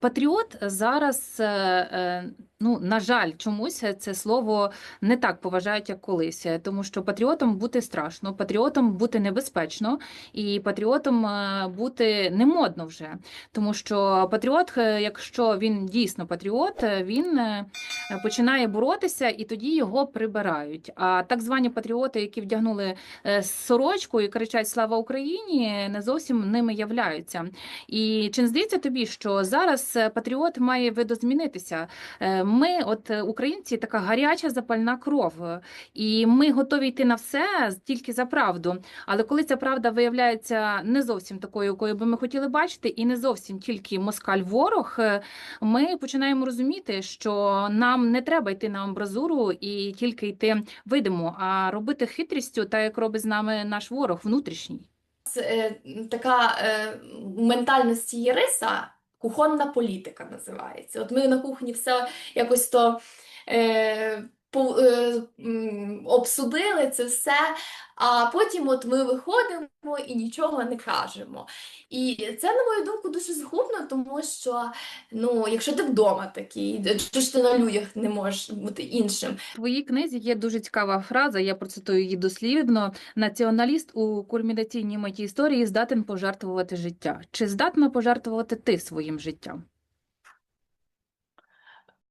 Патріот зараз, е, е, ну, на жаль, чомусь це слово не так поважають, як колись, тому що патріотом бути страшно, патріотом бути небезпечно, і патріотом е, бути не модно вже. Тому що патріот, якщо він дійсно патріот, він починає боротися і тоді його прибирають. А так звані патріоти, які вдягнули сорочку і кричать Слава Україні, не зовсім ними являються. І чи не здається тобі, що зараз е, патріот має видозмінитися? Е, Ми, от е, українці, така гаряча запальна кров, і ми готові йти на все тільки за правду. Але коли ця правда виявляється не зовсім такою, якою би ми хотіли бачити, і не зовсім тільки москаль ворог, ми починаємо розуміти, що нам не треба йти на амбразуру і тільки йти видимо, а робити хитрістю, так як робить з нами наш ворог внутрішній. Така ментальності є риса, кухонна політика називається. От ми на кухні все якось то е, обсудили це все, а потім от ми виходимо і нічого не кажемо. І це, на мою думку, дуже згубно, тому що ну, якщо ти вдома такий, що ж ти на людях не можеш бути іншим? В твоїй книзі є дуже цікава фраза, я процитую її дослівно. Націоналіст у кульмінаційній меті історії здатен пожертвувати життя. Чи здатна пожертвувати ти своїм життям?